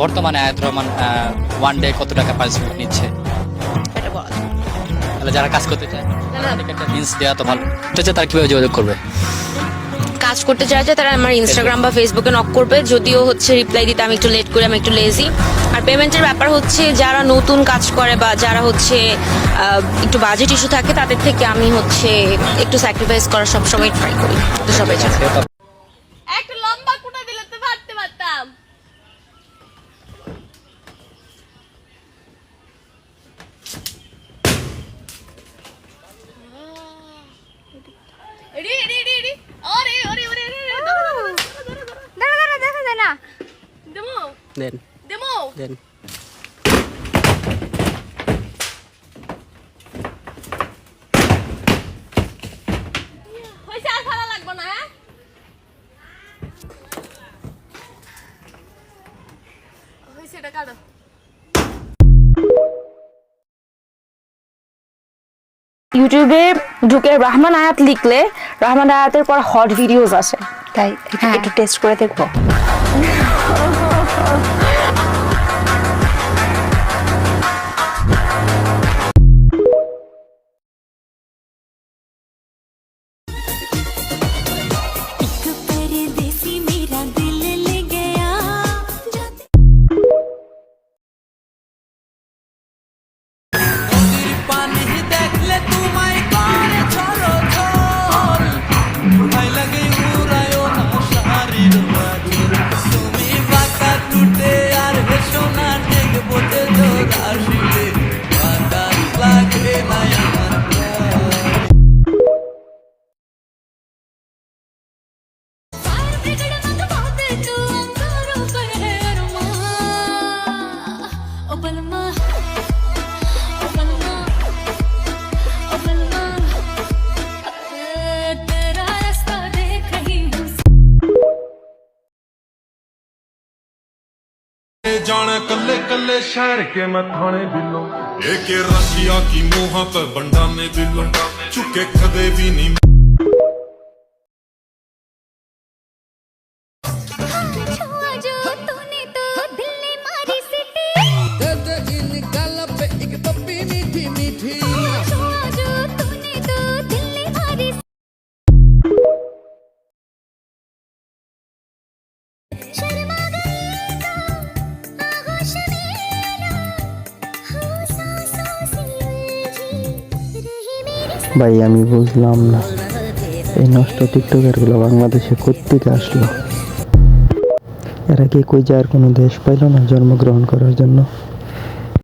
বর্তমানে আয়াত Rahman one day কত টাকা পারিশ্রমিক নিচ্ছে। তাহলে যারা কাজ করতে চায় মিন্স দেওয়া তো ভালো। হচ্ছে তার কীভাবে যোগাযোগ করবে? কাজ করতে চাইছে তারা আমার ইনস্টাগ্রাম বা ফেসবুকে নক করবে। যদিও হচ্ছে রিপ্লাই দিতে আমি একটু লেট করি আমি একটু লেজি আর পেমেন্টের ব্যাপার হচ্ছে যারা নতুন কাজ করে বা যারা হচ্ছে একটু বাজেট ইস্যু থাকে তাদের থেকে আমি হচ্ছে একটু স্যাক্রিফাইস করার সবসময় ট্রাই করি। তো সবাই জানে। একটা লম্বা কুটা দিলে তো পারতে পারতাম। দেন দেমো দেন হইছে আর ভালো লাগবে না হ্যাঁ? কাটো। ইউটিউবে ঢুকে রহমান আয়াত লিখলে রহমান আয়াতের পর হট ভিডিওস আসে। তাই হ্যাঁ। একটু টেস্ট করে দেখব। Oh. जाने कल्ले कल्ले शहर के मैं थाने बिलो एक रसिया की मुहा पर बंडा में बिलो चुके कदे भी नहीं ভাই, আমি বুঝলাম না। এই নষ্ট টিকটকারগুলো বাংলাদেশে কোত্থেকে আসলো? এরা কি কই যাওয়ার কোনো দেশ পাইল না জন্মগ্রহণ করার জন্য?